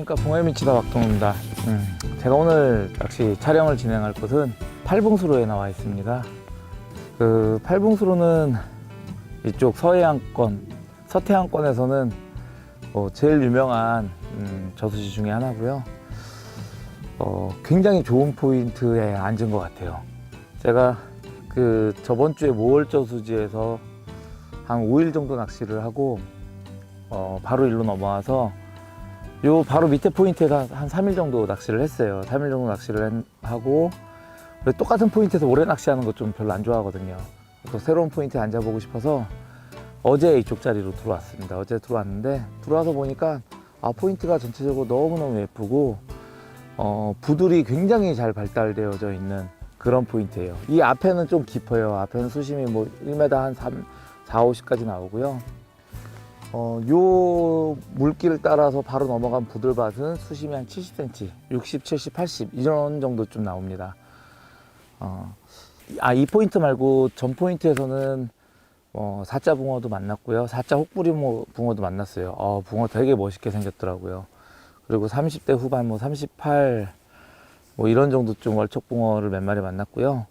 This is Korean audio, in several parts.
안녕하십니까. 봉해미치다 박동호입니다. 음, 제가 오늘 낚시 촬영을 진행할 곳은 팔봉수로에 나와 있습니다. 그 팔봉수로는 이쪽 서해안권 서태안권에서는 어, 제일 유명한 음, 저수지 중에 하나고요. 어, 굉장히 좋은 포인트에 앉은 것 같아요. 제가 그 저번 주에 모월 저수지에서 한 5일 정도 낚시를 하고 어, 바로 일로 넘어와서 요 바로 밑에 포인트에서 한 3일 정도 낚시를 했어요. 3일 정도 낚시를 했- 하고 똑같은 포인트에서 오래 낚시하는 거좀 별로 안 좋아하거든요. 또 새로운 포인트에 앉아보고 싶어서 어제 이쪽 자리로 들어왔습니다. 어제 들어왔는데 들어와서 보니까 아 포인트가 전체적으로 너무너무 예쁘고 어, 부들이 굉장히 잘 발달되어져 있는 그런 포인트예요. 이 앞에는 좀 깊어요. 앞에는 수심이 뭐 1m 한 3, 4, 50까지 나오고요. 어, 요 물길을 따라서 바로 넘어간 부들밭은 수심이 한 70cm, 60, 70, 80 이런 정도 좀 나옵니다. 어, 아, 이 포인트 말고 전 포인트에서는 어, 사자 붕어도 만났고요. 사자 혹부리 모- 붕어도 만났어요. 어, 붕어 되게 멋있게 생겼더라고요. 그리고 30대 후반 뭐 38, 뭐 이런 정도 좀 월척 붕어를 몇 마리 만났고요.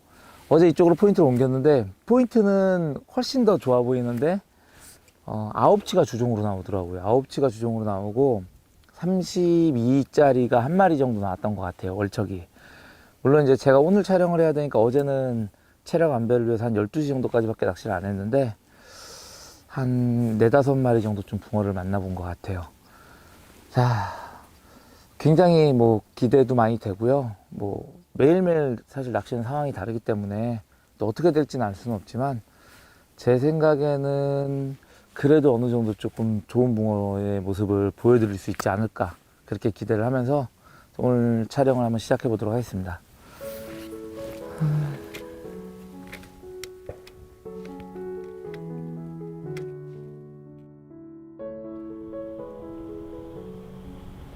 어제 이쪽으로 포인트를 옮겼는데 포인트는 훨씬 더 좋아 보이는데 어, 아홉치가 주종으로 나오더라고요. 아홉치가 주종으로 나오고 32짜리가 한 마리 정도 나왔던 것 같아요. 월척이. 물론 이제 제가 오늘 촬영을 해야 되니까 어제는 체력 안배를 위해서 한 12시 정도까지밖에 낚시를 안 했는데 한 네다섯 마리 정도 좀 붕어를 만나본 것 같아요. 자, 굉장히 뭐 기대도 많이 되고요. 뭐 매일매일 사실 낚시는 상황이 다르기 때문에 또 어떻게 될지는 알 수는 없지만 제 생각에는 그래도 어느 정도 조금 좋은 붕어의 모습을 보여드릴 수 있지 않을까 그렇게 기대를 하면서 오늘 촬영을 한번 시작해 보도록 하겠습니다.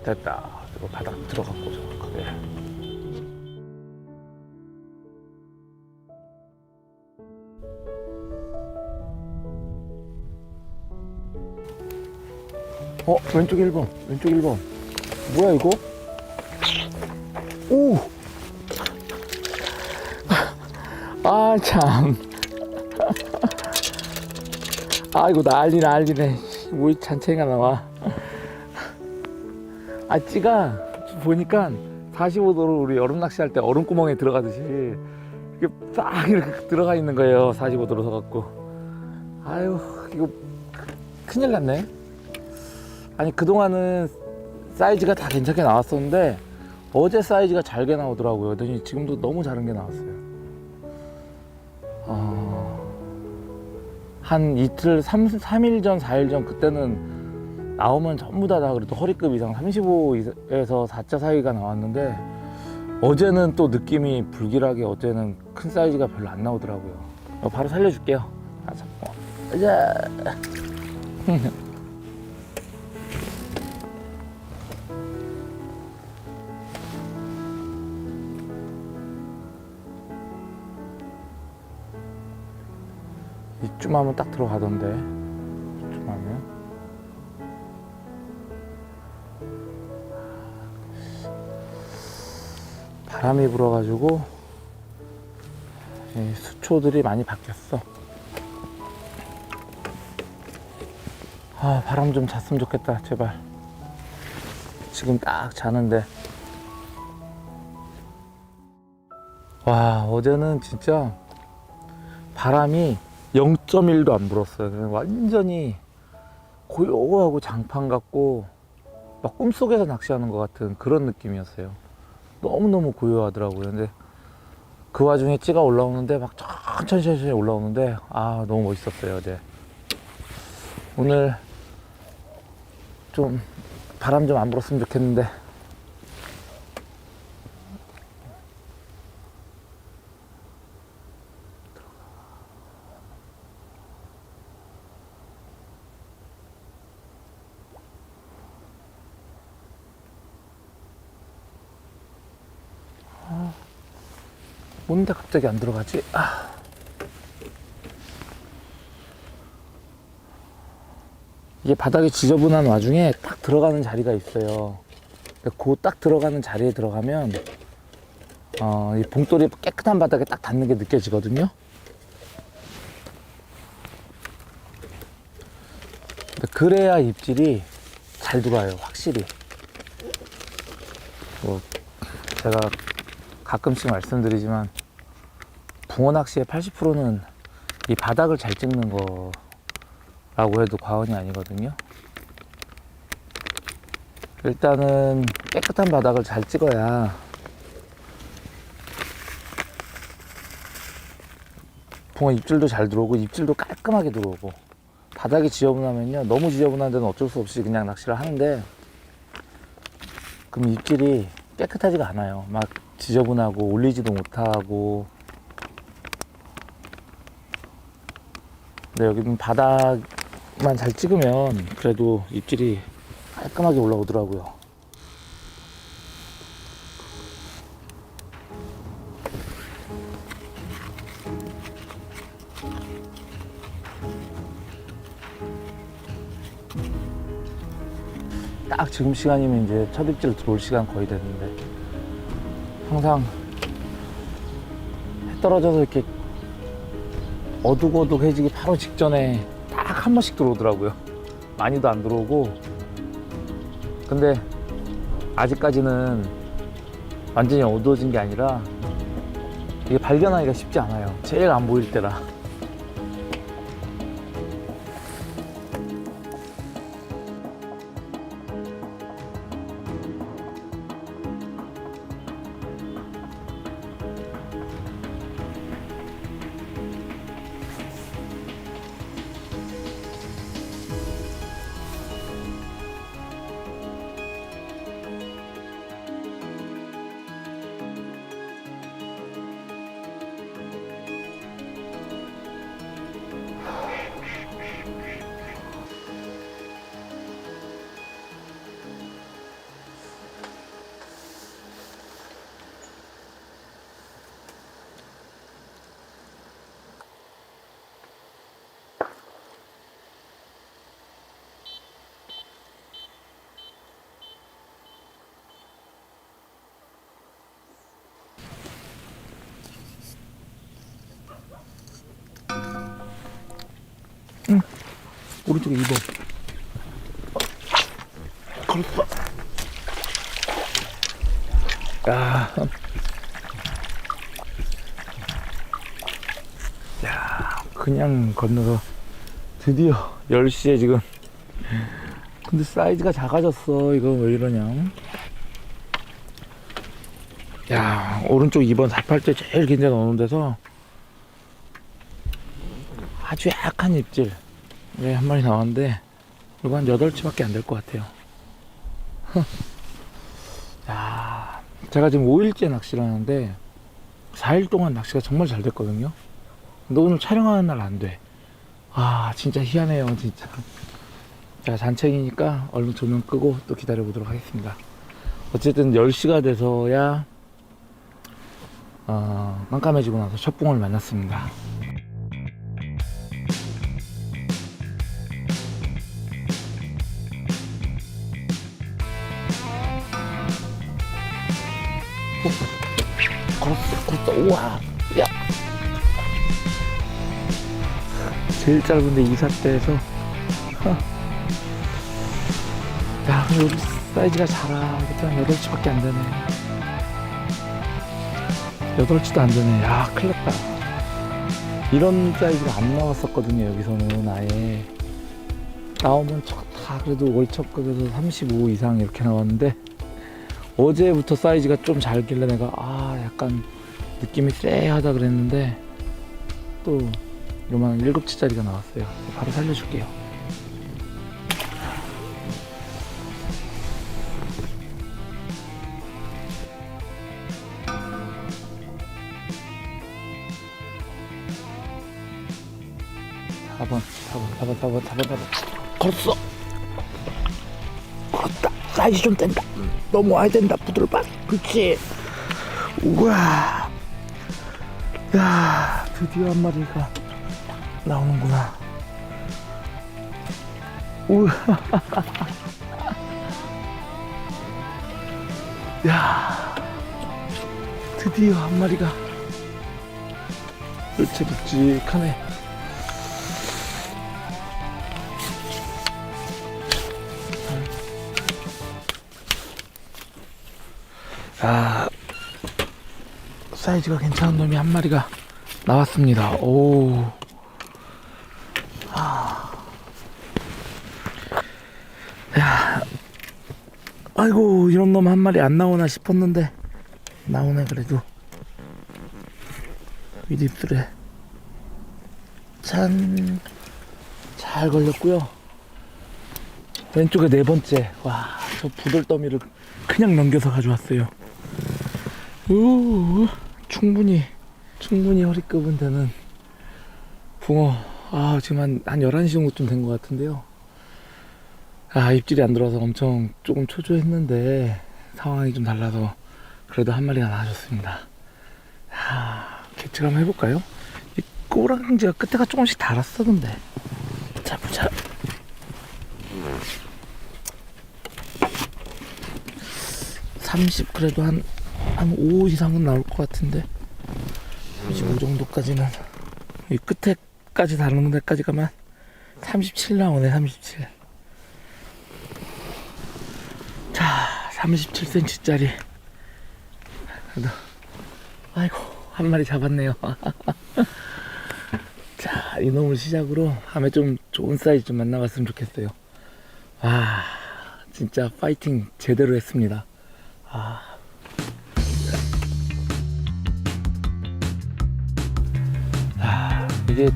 됐다. 바닥 들어갔고 정확하게. 어 왼쪽 1번 왼쪽 1번 뭐야 이거? 오 아 참. 아이고 난리 난리네. 뭐이 잔챙이가 나와. 아 찌가 보니까 45도로 우리 얼음 낚시할 때 얼음 구멍에 들어가듯이 이렇게 딱 이렇게 들어가 있는 거예요 45도로 서갖고. 아유 이거 큰일 났네 아니 그동안은 사이즈가 다 괜찮게 나왔었는데 어제 사이즈가 잘게 나오더라고요 그랬더니 지금도 너무 작은 게 나왔어요 어... 한 이틀 3, 3일 전 4일 전 그때는 나오면 전부 다, 다 그래도 허리급 이상 35에서 4자 사이가 나왔는데 어제는 또 느낌이 불길하게 어제는 큰 사이즈가 별로 안 나오더라고요 어, 바로 살려줄게요 아, 참. 어. 으자. 이쯤 하면 딱 들어가던데. 이쯤 하면. 바람이 불어가지고 이 수초들이 많이 바뀌었어. 아 바람 좀 잤으면 좋겠다 제발. 지금 딱 자는데. 와 어제는 진짜 바람이 0.1도 안 불었어요. 그냥 완전히 고요하고 장판 같고 막 꿈속에서 낚시하는 것 같은 그런 느낌이었어요. 너무너무 고요하더라고요. 근데 그 와중에 찌가 올라오는데 막 천천히 천천히 올라오는데 아 너무 멋있었어요 어제. 오늘 좀 바람 좀 안 불었으면 좋겠는데 뭔데 갑자기 안 들어가지? 아. 이게 바닥이 지저분한 와중에 딱 들어가는 자리가 있어요. 그 딱 들어가는 자리에 들어가면 어, 이 봉돌이 깨끗한 바닥에 딱 닿는 게 느껴지거든요. 그래야 입질이 잘 들어와요, 확실히. 뭐 제가 가끔씩 말씀드리지만 붕어 낚시의 80%는 이 바닥을 잘 찍는 거라고 해도 과언이 아니거든요. 일단은 깨끗한 바닥을 잘 찍어야 붕어 입질도 잘 들어오고 입질도 깔끔하게 들어오고 바닥이 지저분하면요 너무 지저분한 데는 어쩔 수 없이 그냥 낚시를 하는데 그럼 입질이 깨끗하지가 않아요 막 지저분하고 올리지도 못하고 근데 여기는 바닥만 잘 찍으면 그래도 입질이 깔끔하게 올라오더라고요. 딱 지금 시간이면 이제 첫 입질 들어올 시간 거의 됐는데 항상 해 떨어져서 이렇게 어둑어둑해지기 바로 직전에 딱 한 번씩 들어오더라고요. 많이도 안 들어오고. 근데 아직까지는 완전히 어두워진 게 아니라 이게 발견하기가 쉽지 않아요. 제일 안 보일 때라 오른쪽에 2번 걸었어 야. 야 그냥 건너서 드디어 10시에 지금. 근데 사이즈가 작아졌어 이거 왜 이러냐. 야 오른쪽 2번 4팔째 제일 긴데 넣는 데서 아주 약한 입질 네, 한 마리 나왔는데 이거 한 8치밖에 안 될 것 같아요. 야 제가 지금 5일째 낚시를 하는데 4일 동안 낚시가 정말 잘 됐거든요. 근데 오늘 촬영하는 날 안 돼. 아 진짜 희한해요 진짜. 자 잔챙이니까 얼른 조명 끄고 또 기다려 보도록 하겠습니다. 어쨌든 10시가 돼서야 어, 깜깜해지고 나서 첫 붕어를 만났습니다 우와. 야. 제일 짧은데 이삿대에서. 야, 근데 여기 사이즈가 작아. 일단 8치밖에 안 되네. 8치도 안 되네. 야, 큰일 났다. 이런 사이즈가 안 나왔었거든요, 여기서는 아예. 나오면 첫- 다 그래도 월척급에서 35 이상 이렇게 나왔는데, 어제부터 사이즈가 좀 잘길래 내가 아 약간 느낌이 쎄하다 그랬는데 또 요만 7치짜리가 나왔어요 바로 살려줄게요 사번 4번, 4번, 4번, 4번, 4번. 걸었어! 걸었다! 사이즈 좀 뗀다! 넘어와야 된다 부들바 그렇지 우와 야 드디어 한 마리가 나오는구나. 우와. 야 드디어 한 마리가 그렇지 묵직하네. 아 사이즈가 괜찮은 놈이 한 마리가 나왔습니다. 오 아이고 이런 놈 한 마리 안 나오나 싶었는데 나오네 그래도. 윗입술에. 찬잘 걸렸고요. 왼쪽에 네 번째. 와 저 부들더미를 그냥 넘겨서 가져왔어요. 우 충분히. 충분히 허리급은 되는 붕어 아 지금 한, 한 11시 정도쯤 된 것 같은데요. 아 입질이 안 들어와서 엄청 조금 초조했는데 상황이 좀 달라서 그래도 한 마리가 나와줬습니다. 아 개측 한번 해볼까요? 이 꼬랑지가 끝에가 조금씩 달았어 근데. 자 보자. (30) 그래도 한 한 5 이상은 나올 것 같은데 35 정도까지는 이 끝에까지 다른 데까지 가면 37 나오네 37 자, 37cm짜리. 그래도, 아이고, 한 마리 잡았네요. 자, 이놈을 시작으로 다음에 좀 좋은 사이즈 좀 만나봤으면 좋겠어요. 와, 진짜 파이팅 제대로 했습니다. 아. 이게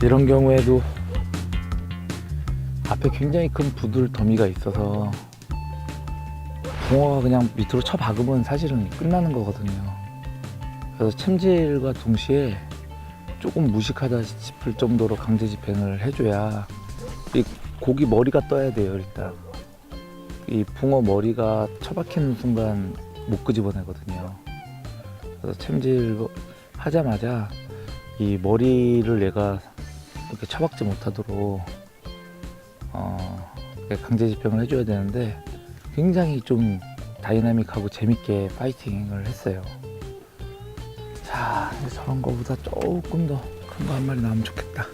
이런 경우에도 앞에 굉장히 큰 부들 더미가 있어서 붕어가 그냥 밑으로 쳐 박으면 사실은 끝나는 거거든요. 그래서 챔질과 동시에 조금 무식하다 싶을 정도로 강제 집행을 해줘야 이 고기 머리가 떠야 돼요 일단. 이 붕어 머리가 처박히는 순간 못 끄집어내거든요. 그래서 챔질 하자마자 이 머리를 얘가 이렇게 처박지 못하도록 어, 강제 집행을 해줘야 되는데 굉장히 좀 다이나믹하고 재밌게 파이팅을 했어요. 자, 이제 저런 거보다 조금 더 큰 거 한 마리 나오면 좋겠다.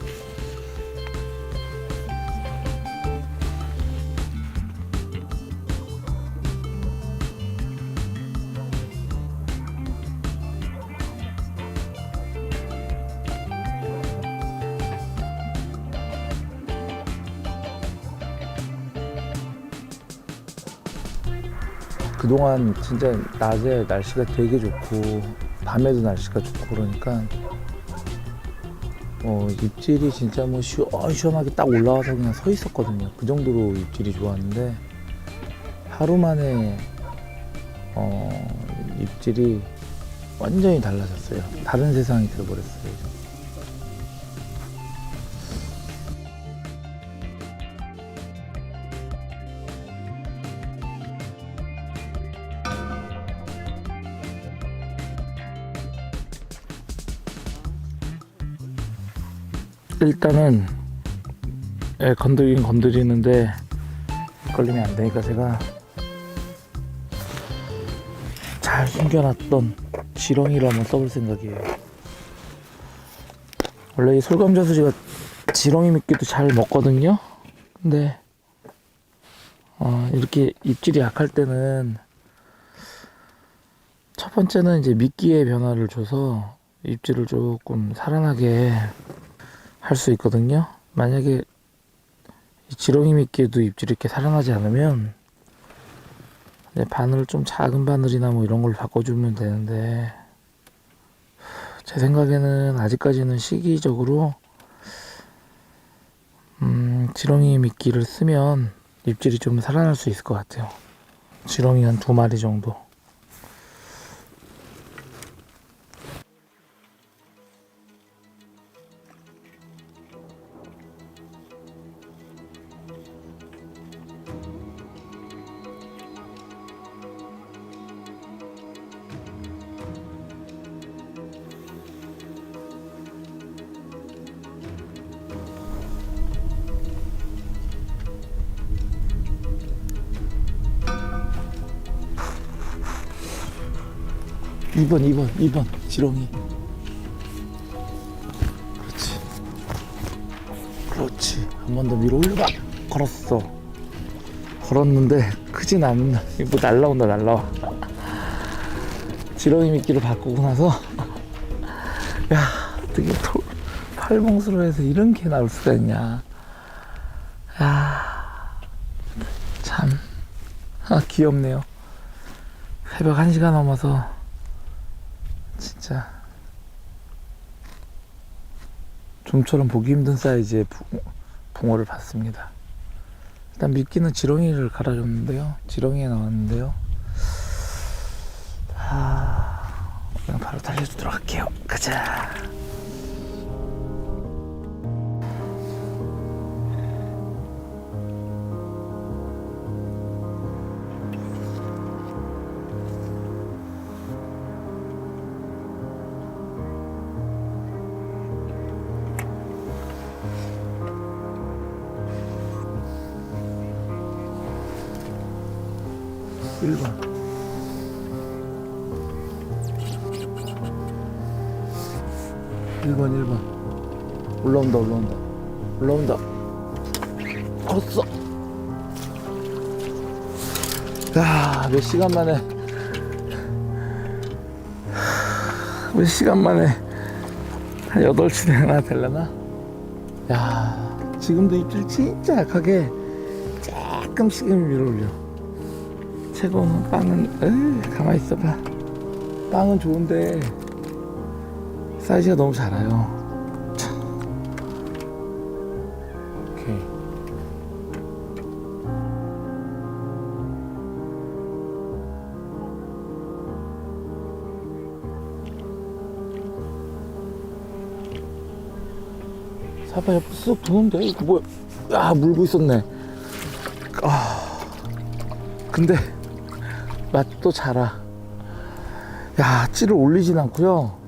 그동안 진짜 낮에 날씨가 되게 좋고 밤에도 날씨가 좋고 그러니까 어, 입질이 진짜 뭐 시원시원하게 딱 올라와서 그냥 서 있었거든요. 그 정도로 입질이 좋았는데 하루 만에 어, 입질이 완전히 달라졌어요. 다른 세상이 돼버렸어요. 일단은 예, 건드리긴 건드리는데 걸리면 안 되니까 제가 잘 숨겨놨던 지렁이를 한번 써볼 생각이에요. 원래 이 솔감자수지가 지렁이 미끼도 잘 먹거든요. 근데 어, 이렇게 입질이 약할 때는 첫 번째는 이제 미끼의 변화를 줘서 입질을 조금 살아나게 할 수 있거든요. 만약에 이 지렁이 미끼에도 입질이 이렇게 살아나지 않으면 바늘 좀 작은 바늘이나 뭐 이런 걸 바꿔주면 되는데 제 생각에는 아직까지는 시기적으로 음, 지렁이 미끼를 쓰면 입질이 좀 살아날 수 있을 것 같아요. 지렁이 한 두 마리 정도. 2번 2번 2번 지렁이. 그렇지. 그렇지. 한 번 더 위로 올려봐. 걸었어. 걸었는데 크진 않은 뭐 날라온다 날라와. 지렁이 미끼를 바꾸고 나서. 야 어떻게 돌 팔봉수로 해서 이런 게 나올 수가 있냐. 야 참. 아, 귀엽네요. 새벽 1시가 넘어서 진짜 좀처럼 보기 힘든 사이즈의 붕- 붕어 를 봤습니다. 일단 미끼는 지렁이를 갈아줬는데요. 지렁이에 나왔는데요. 아, 그냥 바로 달려주도록 할게요. 가자. 1번 1번. 올라온다 올라온다. 올라온다. 걸었어. 야몇 시간 만에. 몇 시간 만에 한 8시 되나 되려나? 야 지금도 입질 진짜 약하게 조금씩은 위로 올려. 최고는 빵은 에이, 가만히 있어봐. 빵은 좋은데 사이즈가 너무 작아요. 사바 옆에 쓱 도는데? 이거 뭐야? 야 물고 있었네. 아 근데 맛도 잘아. 야, 찌를 올리진 않고요.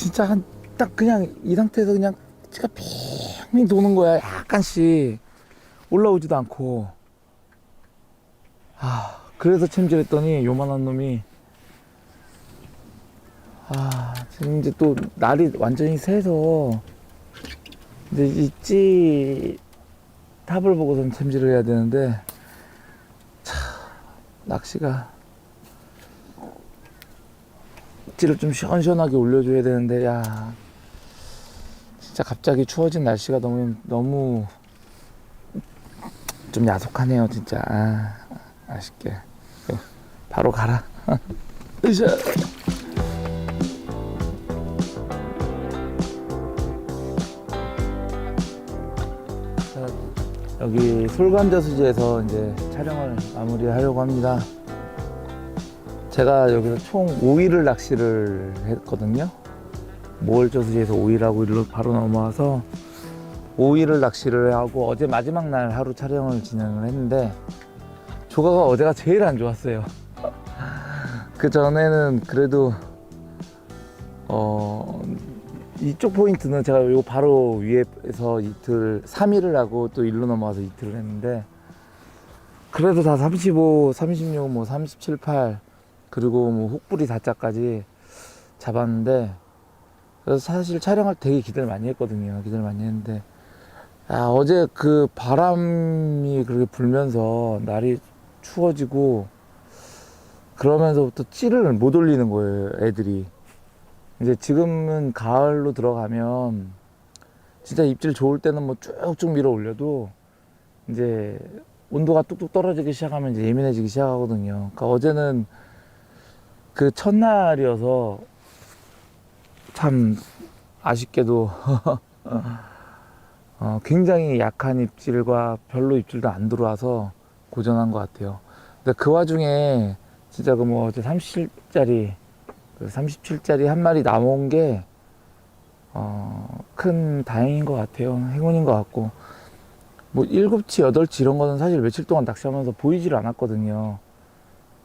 진짜 한 딱 그냥 이 상태에서 그냥 찌가 핑핑 도는 거야. 약간씩 올라오지도 않고. 아, 그래서 챔질했더니 요만한 놈이 아, 지금 이제 또 날이 완전히 새서 이제 이찌 탑을 보고선 챔질을 해야 되는데 낚시가 찌를 좀 시원시원하게 올려줘야 되는데 야. 진짜 갑자기 추워진 날씨가 너무 너무 좀 야속하네요 진짜. 아, 아쉽게. 바로 가라. 여기 솔감저수지에서 이제 촬영을 마무리하려고 합니다. 제가 여기서 총 5일을 낚시를 했거든요. 모월저수지에서 5일하고 일로 바로 넘어와서 5일을 낚시를 하고 어제 마지막 날 하루 촬영을 진행을 했는데 조가가 어제가 제일 안 좋았어요. 그 전에는 그래도 어 이쪽 포인트는 제가 요 바로 위에서 이틀 3일을 하고 또 일로 넘어와서 이틀을 했는데 그래도 다 35, 36, 뭐 37, 8 그리고 뭐 혹부리 다짜까지 잡았는데 그래서 사실 촬영할 때 되게 기대를 많이 했거든요. 기대를 많이 했는데 아, 어제 그 바람이 그렇게 불면서 날이 추워지고 그러면서부터 찌를 못 올리는 거예요, 애들이. 이제 지금은 가을로 들어가면 진짜 입질 좋을 때는 뭐 쭉쭉 밀어 올려도 이제 온도가 뚝뚝 떨어지기 시작하면 이제 예민해지기 시작하거든요. 그러니까 어제는 그 첫날이어서 참 아쉽게도 어, 굉장히 약한 입질과 별로 입질도 안 들어와서 고전한 것 같아요. 근데 그 와중에 진짜 그 뭐 어제 37짜리 그 37짜리 한 마리 남은 게, 어, 큰 다행인 것 같아요. 행운인 것 같고. 뭐, 일곱치, 여덟치 이런 거는 사실 며칠 동안 낚시하면서 보이질 않았거든요.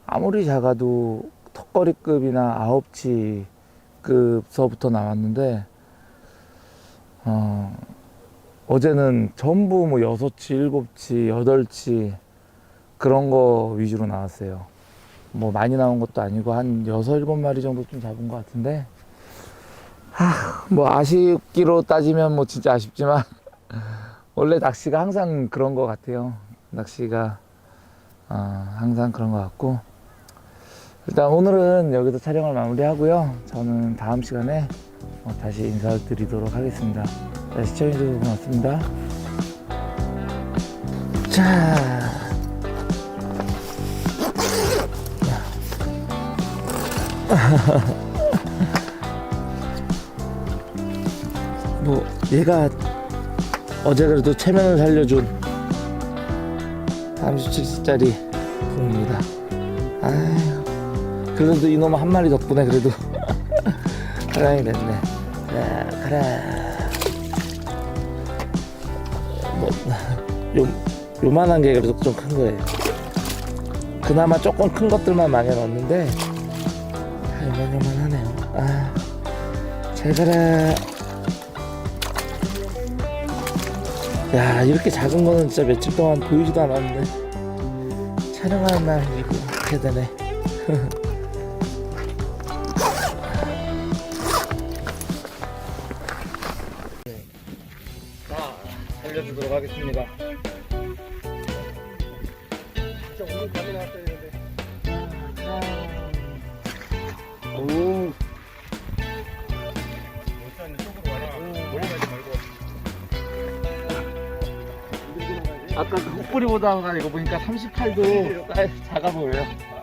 아무리 작아도 턱걸이급이나 아홉치급서부터 나왔는데, 어, 어제는 전부 뭐 여섯치, 일곱치, 여덟치 그런 거 위주로 나왔어요. 뭐 많이 나온 것도 아니고 한 여섯 일곱 마리 정도 좀 잡은 것 같은데 하, 뭐 아쉽기로 따지면 뭐 진짜 아쉽지만 원래 낚시가 항상 그런 것 같아요. 낚시가 어, 항상 그런 것 같고 일단 오늘은 여기서 촬영을 마무리하고요. 저는 다음 시간에 어, 다시 인사드리도록 하겠습니다. 자, 시청해주셔서 고맙습니다. 자. 뭐 얘가 어제 그래도 체면을 살려준 37c짜리 붕입니다. 아유, 그래도 이놈 한 마리 덕분에 그래도 사랑이 됐네. 자, 가라. 뭐, 요, 요만한 게 그래도 좀 큰 거예요. 그나마 조금 큰 것들만 넣었는데, 아, 요만요만 하네요. 아, 잘 가라. 야, 이렇게 작은 거는 진짜 며칠 동안 보이지도 않았는데, 촬영하는 날 이렇게 되네. 하겠습니다. 진짜 오늘 밤에 나왔어야 되는데 오, 아까 그 헛뿌리보다가 이거 보니까 38도 사이즈 작아 보여요.